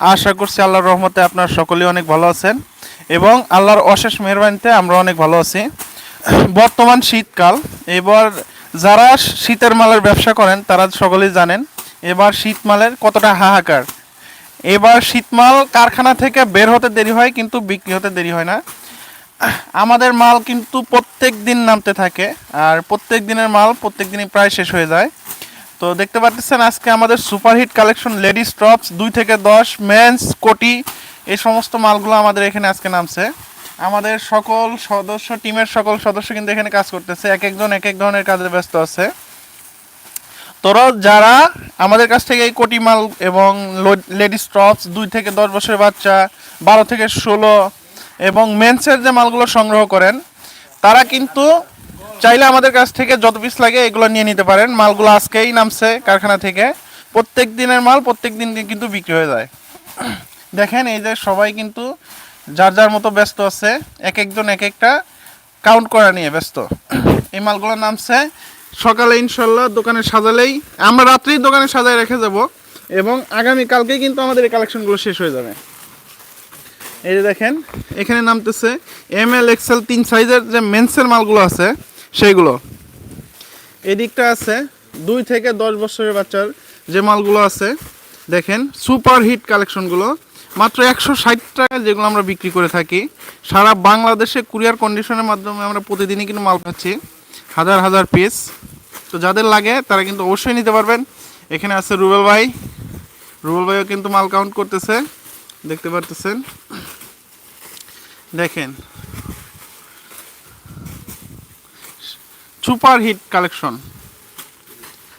আশা করছি আল্লাহর রহমতে আপনারা সকলেই অনেক ভালো আছেন এবং আল্লাহর অশেষ মেহরবানিতে আমরা অনেক ভালো আছি। বর্তমান শীতকাল, এবার যারা শীতের মালের ব্যবসা করেন, তারা সকলেই জানেন, এবার শীতমালের কতটা হাহাকার। এবার শীতমাল কারখানা থেকে বের হতে দেরি হয়, কিন্তু বিক্রি হতে দেরি হয় না। আমাদের মাল কিন্তু প্রত্যেক দিন নামতে থাকে, আর প্রত্যেক দিনের মাল প্রত্যেক দিনই প্রায় শেষ হয়ে যায়। তো দেখতে পাচ্ছেন আজকে আমাদের সুপারহিট কালেকশন, লেডিস টপস, দুই থেকে দশ, মেন্স, কোটি, এই সমস্ত মালগুলো আমাদের এখানে আজকে নামছে। আমাদের সকল সদস্য, টিমের সকল সদস্য কিন্তু এখানে কাজ করতেছে, এক একজন, এক এক ধরনের কাজে ব্যস্ত আছে। তোরা যারা আমাদের কাছ থেকে এই কোটি মাল এবং লেডিস টপস, দুই থেকে দশ বছরের বাচ্চা, বারো থেকে ষোলো এবং মেন্সের যে মালগুলো সংগ্রহ করেন, তারা কিন্তু চাইলে আমাদের কাছ থেকে যত পিস লাগে এগুলো নিয়ে নিতে পারেন। মালগুলো আজকেই নামছে কারখানা থেকে। প্রত্যেক দিনের মাল প্রত্যেক দিন কিন্তু বিক্রি হয়ে যায়। দেখেন এই যে সবাই কিন্তু যার যার মতো ব্যস্ত আছে, এক একজন এক একটা কাউন্ট করা নিয়ে ব্যস্ত। এই মালগুলো নামছে। সকালে ইনশাল্লাহ দোকানে সাজালেই, আমরা রাত্রেই দোকানে সাজায় রেখে যাব এবং আগামী কালকেই কিন্তু আমাদের এই কালেকশনগুলো শেষ হয়ে যাবে। এই যে দেখেন, এখানে নামতেছে এম এল এক্সেল তিন সাইজের যে মেন্সের মালগুলো আছে সেইগুলো? এদিকটা আছে দুই থেকে দশ বছরের বাচ্চার যে মালগুলো আছে, দেখেন, সুপার হিট কালেকশনগুলো। মাত্র একশো ষাট টাকা যেগুলো আমরা বিক্রি করে থাকি। সারা বাংলাদেশে কুরিয়ার কন্ডিশনের মাধ্যমে আমরা প্রতিদিনই কিন্তু মাল পাচ্ছি। হাজার হাজার পিস। তো যাদের লাগে, তারা কিন্তু অবশ্যই নিতে পারবেন। এখানে আছে রুবেল ভাই। রুবেল ভাইও কিন্তু মাল কাউন্ট করতেছে। দেখতে পারতেছেন? দেখেন সুপার হিট কালেকশন।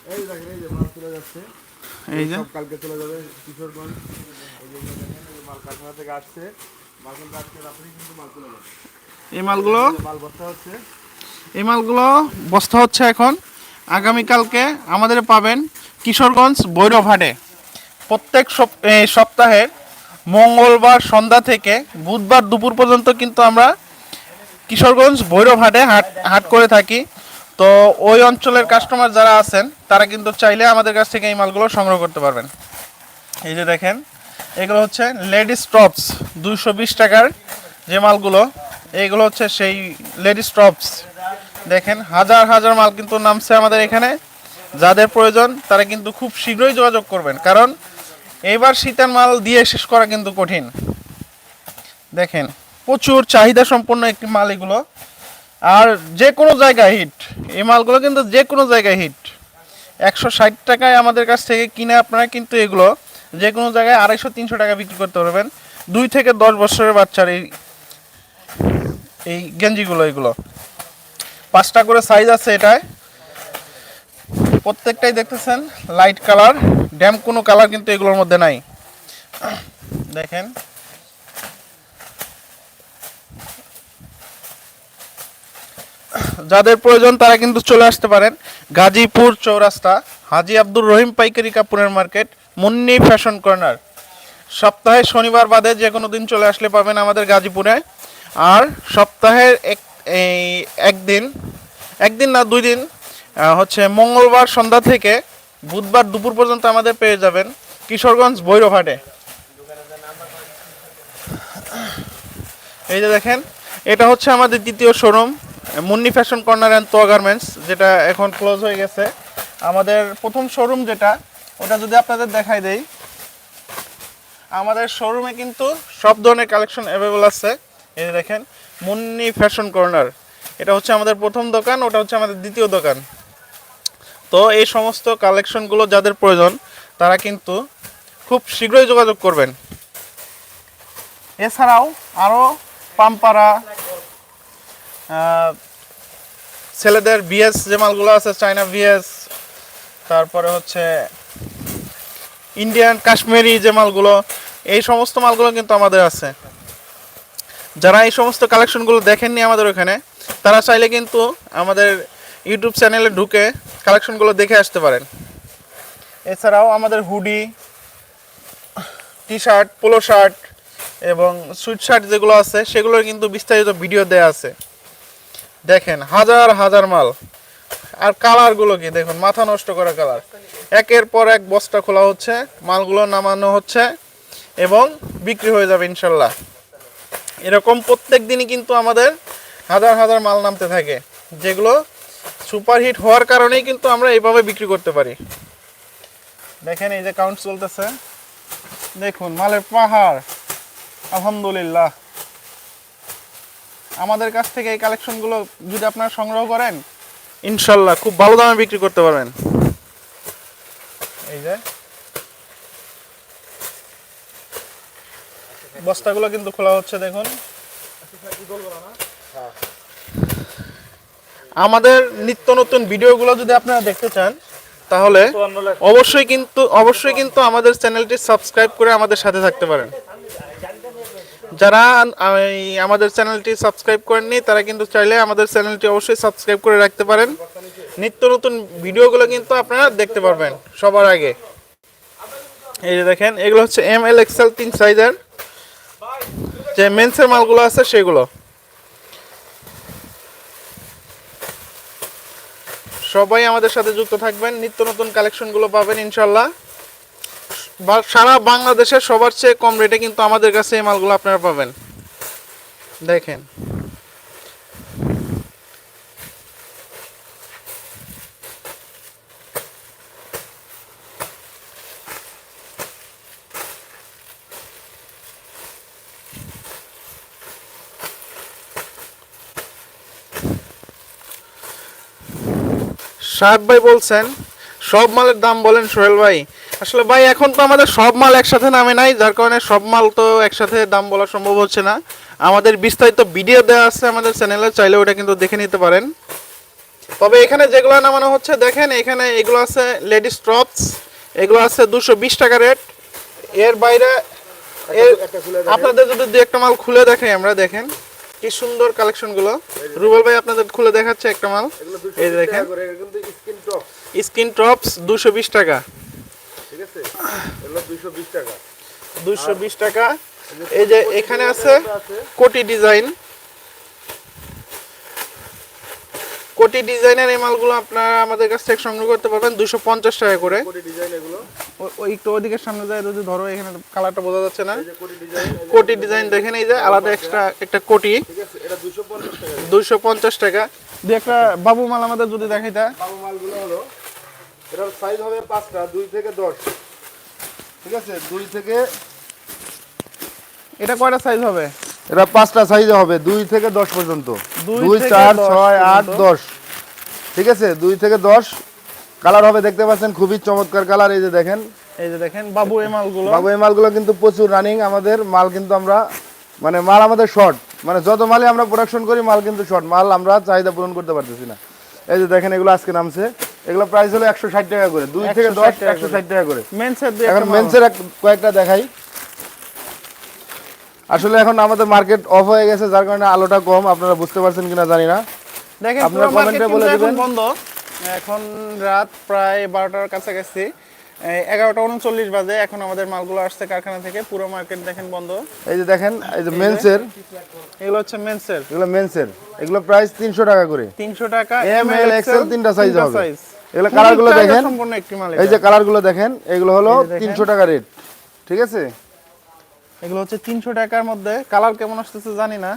এই দেখেন এই যে মাল চলে যাচ্ছে। এই যে। সব কালকে চলে যাবে কিশোরগঞ্জ এই যে দেখেন এই মাল কারখানা থেকে আসছে। মাল কিন্তু আজকে রাত্রেই কিন্তু মাল চলে যাবে। এই মালগুলো? মাল বস্তা হচ্ছে। এই মালগুলো বস্তা হচ্ছে এখন। আগামীকালকে আমাদের পাবেন কিশোরগঞ্জ ভৈরবহাটে প্রত্যেক সপ- সপ্তাহের মঙ্গলবার সন্ধ্যা থেকে বুধবার দুপুর পর্যন্ত কিন্তু আমরা কিশোরগঞ্জ ভৈরবহাটে হাট হাট করে থাকি। তো ওই অঞ্চলের কাস্টমার যারা আছেন, তারা কিন্তু চাইলে আমাদের কাছ থেকে এই মালগুলো সংগ্রহ করতে পারবেন। এই যে দেখেন, এগুলো হচ্ছে লেডিস টপস দুশো বিশ টাকার যে মালগুলো, এইগুলো হচ্ছে সেই লেডিস টপস। দেখেন, হাজার হাজার মাল কিন্তু নামছে আমাদের এখানে। যাদের প্রয়োজন, তারা কিন্তু খুব শীঘ্রই যোগাযোগ করবেন। কারণ, এইবার শীতের মাল দিয়ে শেষ করা কিন্তু কঠিন। দেখেন, প্রচুর চাহিদা সম্পন্ন একটি মাল এগুলো। আর যে কোনো জায়গায় হিট। এই মালগুলো কিন্তু যে কোনো জায়গায় হিট। একশো ষাট টাকায় আমাদের কাছ থেকে কিনে আপনারা কিন্তু এগুলো যে কোনো জায়গায় আড়াইশো, তিনশো টাকা বিক্রি করতে পারবেন। দুই থেকে দশ বছরের বাচ্চার এই এই গেঞ্জিগুলো, এগুলো। পাঁচটা করে সাইজ আছে এটায়। প্রত্যেকটাই দেখতেছেন লাইট কালার ড্যাম কোনো কালার কিন্তু এগুলোর মধ্যে নাই। দেখেন। যাদের প্রয়োজন তারা কিন্তু চলে আসতে পারেন। গাজীপুর চৌরাস্তা, হাজি আব্দুর রহিম পাইকারি কাপড়ের মার্কেট, মুন্নি ফ্যাশন কর্নার। সপ্তাহে শনিবার বাদে যে কোনো দিন চলে আসলে পাবেন আমাদের গাজীপুরে। আর সপ্তাহের এক এই একদিন একদিন না দুই দিন হচ্ছে মঙ্গলবার সন্ধ্যা থেকে বুধবার দুপুর পর্যন্ত আমাদের পেয়ে যাবেন কিশোরগঞ্জ ভৈরবহাটে এই যে দেখেন, এটা হচ্ছে আমাদের দ্বিতীয় showroom. Munni fashion corner and Toya garments যেটা এখন ক্লোজ হয়ে গেছে। আমাদের প্রথম শোরুম যেটা, ওটা যদি আপনাদের দেখাই দেই। আমাদের শোরুমে কিন্তু সব ধরনের কালেকশন অ্যাভেলেবল আছে। এই দেখেন, মুন্নি ফ্যাশন কর্নার এটা হচ্ছে আমাদের প্রথম দোকান, ওটা হচ্ছে আমাদের দ্বিতীয় দোকান। তো এই সমস্ত কালেকশনগুলো যাদের প্রয়োজন, তারা কিন্তু খুব শীঘ্রই যোগাযোগ করবেন। এছাড়াও আরও পাম্পারা ছেলেদের বিএস যে মালগুলো আছে চায়না বিএস তারপরে হচ্ছে ইন্ডিয়ান কাশ্মীরি যে মালগুলো, এই সমস্ত মালগুলো কিন্তু আমাদের আছে। যারা এই সমস্ত কালেকশনগুলো দেখেননি আমাদের ওখানে, তারা চাইলে কিন্তু আমাদের ইউটিউব চ্যানেলে ঢুকে কালেকশনগুলো দেখে আসতে পারেন। এছাড়াও আমাদের hoodie T shirt polo shirt এবং সুইট শার্ট যেগুলো আছে, সেগুলোর কিন্তু বিস্তারিত ভিডিও দেওয়া আছে। দেখেন, হাজার হাজার মাল। আর কালারগুলো কি? দেখুন, মাথা নষ্ট করা কালার। একের পর এক বস্তা খোলা হচ্ছে, মালগুলো নামানো হচ্ছে এবং বিক্রি হয়ে যাবে ইনশাল্লাহ। এরকম প্রত্যেক দিনই কিন্তু আমাদের হাজার হাজার মাল নামতে থাকে, যেগুলো সুপারহিট হওয়ার কারণেই কিন্তু আমরা এইভাবে বিক্রি করতে পারি। দেখেন, এই যে কাউন্ট চলতেছে। দেখুন, মালের পাহাড়। আলহামদুলিল্লাহ। আমাদের কাছ থেকে এই কালেকশনগুলো যদি আপনারা সংগ্রহ করেন ইনশাল্লাহ খুব ভালো দামে বিক্রি করতে পারবেন। এই যে। বস্তাগুলো কিন্তু খোলা হচ্ছে দেখুন। আমাদের নিত্য নতুন ভিডিওগুলো যদি আপনারা দেখতে চান তাহলে অবশ্যই কিন্তু অবশ্যই কিন্তু আমাদের চ্যানেলটি সাবস্ক্রাইব করে আমাদের সাথে থাকতে পারেন। যারা আমাদের চ্যানেলটি সাবস্ক্রাইব করেননি, তারা কিন্তু চাইলে আমাদের চ্যানেলটি অবশ্যই সাবস্ক্রাইব করে রাখতে পারেন। নিত্য নতুন ভিডিওগুলো কিন্তু আপনারা দেখতে পারবেন সবার আগে। এই যে দেখেন, এগুলো হচ্ছে এম এল এক্সেল তিন সাইজের যে মেন্সের মালগুলো আছে সেগুলো। সবাই আমাদের সাথে যুক্ত থাকবেন, নিত্য নতুন কালেকশনগুলো পাবেন ইনশাল্লাহ সারা বাংলাদেশের সবার চেয়ে কম রেটে কিন্তু আমাদের কাছে এই মালগুলো আপনারা পাবেন। দেখেন। সাহেব ভাই বলছেন, সব মালের দাম বলেন সোহেল ভাই আসলে ভাই এখন তো আমাদের সব মাল একসাথে নামে নাই যার কারণে সব মাল তো একসাথে দাম বলা সম্ভব হচ্ছে না। আমাদের বিস্তারিত ভিডিও দেওয়া আছে আমাদের চ্যানেলে চাইলে ওটা কিন্তু দেখে নিতে পারেন। তবে এখানে যেগুলো নামানো হচ্ছে দেখেন এখানে এগুলো আছে লেডিস টপস এগুলো আছে দুশো বিশ টাকা রেট এর বাইরে আপনাদের যদি দু একটা মাল খুলে দেখাই আমরা দেখেন কি সুন্দর কালেকশনগুলো। রুবেল ভাই আপনাদের খুলে দেখাচ্ছে একটা মাল। এই দেখেন। স্কিন টপস দুশো বিশ টাকা। আছে এগুলো দুইশো বিশ টাকা। দুশো বিশ টাকা। এই যে এখানে আছে কোটি ডিজাইন। কোটি ডিজাইনের এই মালগুলো আপনারা আমাদের কাছ থেকে সংগ্রহ করতে পারবেন দুশো পঞ্চাশ টাকা করে। ওই একটু ওদিকে সামনে যায় যদি ধরো এখানে কালারটা বোঝা যাচ্ছে না। কোটি ডিজাইন দেখেন এই যে আলাদা এক্সট্রা একটা কোটি। ঠিক আছে এটা দুশো পঞ্চাশ টাকা। দু একটা বাবু মাল আমাদের যদি দেখাইতা। বাবু মালগুলো এটার সাইজ হবে পাঁচটা দুই থেকে দশ। ঠিক আছে? দুই থেকে এটা কয়টা সাইজ হবে? এটা পাঁচটা সাইজে হবে দুই থেকে দশ পর্যন্ত। দুই চার ছয় আট দশ। ঠিক আছে? দুই থেকে দশ। কালার হবে দেখতে পাচ্ছেন খুবই চমৎকার কালার এই যে দেখেন। এই যে দেখেন বাবু এই মালগুলো। বাবু এই মালগুলো কিন্তু প্রচুর রানিং আমাদের মাল কিন্তু আমরা মানে মাল আমাদের শর্ট মানে যত মালই আমরা প্রোডাকশন করি মাল কিন্তু শর্ট মাল আমরা চাহিদা পূরণ করতে পারতেছি না। এই যে দেখেন এগুলো আজকে নামছে। এগুলো প্রাইস হলো একশো ষাট টাকা করে। দুই থেকে 160 দশ টাকা একশো। ষাট টাকা করে। মেন্সের এখন একটা মেন্সের কয়েকটা দেখাই। আসলে এখন আমাদের মার্কেট অফ হয়ে গেছে যার কারণে আলোটা কম আপনারা বুঝতে পারছেন কিনা জানি না। দেখেন আপনারা কমেন্টে বলে এখন দিবেন। বন্ধ। এখন রাত প্রায় বারোটার কাছাকাছি। এগারোটা উনচল্লিশ বাজে এখন আমাদের মালগুলো আসছে কারখানা থেকে। পুরো মার্কেট দেখেন বন্ধ। এই যে দেখেন এই যে মেন্সের এগুলো হচ্ছে মেন্সের এগুলো মেন্সের এগুলো প্রাইস তিনশো টাকা করে। তিনশো টাকা এম এল এক্সেল তিনটা সাইজ হবে। এগুলো কালারগুলো দেখেন। এই যে কালারগুলো দেখেন এগুলো হলো। তিনশো টাকা রেট ঠিক আছে? এগুলো হচ্ছে তিনশো টাকার মধ্যে। কালার কেমন আসতেছে জানি না।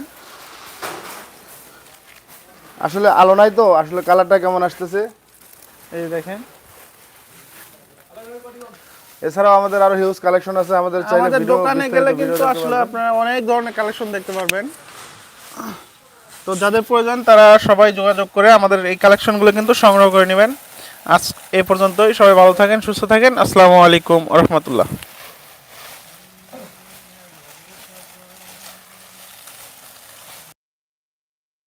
আসলে আলো নাই তো আসলে কালারটা কেমন আসতেছে? এই দেখেন। এছাড়াও আমাদের আরও হিউজ কালেকশন আছে আমাদের চাইলে আমাদের দোকানে গেলে কিন্তু আসলে আপনারা অনেক ধরনের কালেকশন দেখতে পারবেন। তো যাদের প্রয়োজন তারা সবাই যোগাযোগ করে আমাদের এই কালেকশনগুলো কিন্তু সংগ্রহ করে নেবেন। আজ এ পর্যন্তই সবাই ভালো থাকেন সুস্থ থাকেন। আসসালামু আলাইকুম রহমতুল্লাহ।